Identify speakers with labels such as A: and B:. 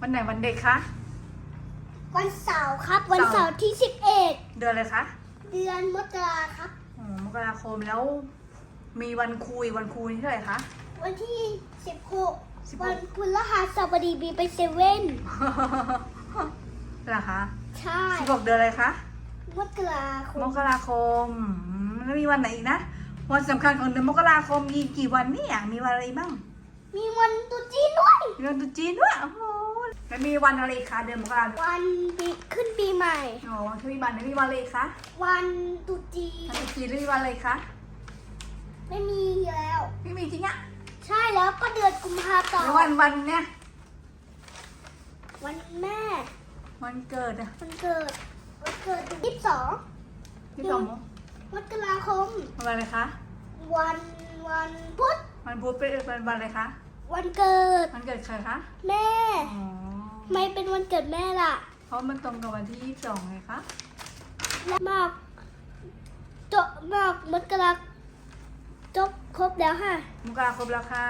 A: วันไหนวันเด็กคะ
B: วันเสาร์ครับ วัน
A: เสาร์
B: เสาร์ที่สิบเอ็ด
A: เดือนอะไรคะ
B: เดือนมกราครับ
A: อ๋อมกราคมแล้ว มีวันคุยวันครูนี่เท่าไหร่คะ
B: วันที่สิบหก
A: 16
B: วันพฤหัสบดีบีไปเซเว่น
A: เหรอคะ
B: ใช่
A: สิบหกเดือนอะไรคะ
B: มกราค
A: ม
B: ม
A: กราคมอืมแล้วมีวันไหนอีกนะ วันสำคัญของเดือนมกราคมมีกี่วันเนี่ย มีวันอะไรบ้าง
B: มีวันตรุษจีนด้วย
A: มีวันตรุษจีนด้วยโอ้โห แล้วมีวันอะไรอีกคะเดือนมกราคม
B: วันปีขึ้นปีใหม่
A: อ๋อวันที่มีวันไหนมีวันอะไรอีกคะ
B: วันตรุษจีน
A: วันตรุษจีนแล้วมีวันอะไรอีกคะ
B: ไม่มีแล้ว
A: ไม่มีจริงอะ
B: ใช่แล้วก็เดือนกุมภาพัน
A: แล้ว
B: ธ์
A: วันวันเนี่ย
B: วันแม่
A: วันเกิดอะ
B: วันเกิดวันเกิดยี่สิบสอง
A: ที่สอง
B: มกราคม
A: วันอะไรคะ
B: วันวันพุธ
A: วันพุธเป็นวันวันอะไรคะ
B: วันเกิด
A: วันเกิดใครคะ
B: แม่
A: อ๋อ
B: ไม่เป็นวันเกิดแม่ล่ะ
A: เพราะมันตรงกับวันที่ยี่สิบสองไงคะ
B: และมากจบมากมกราจบครบแล้วค่ะ
A: มกราคมแล้วค่ะ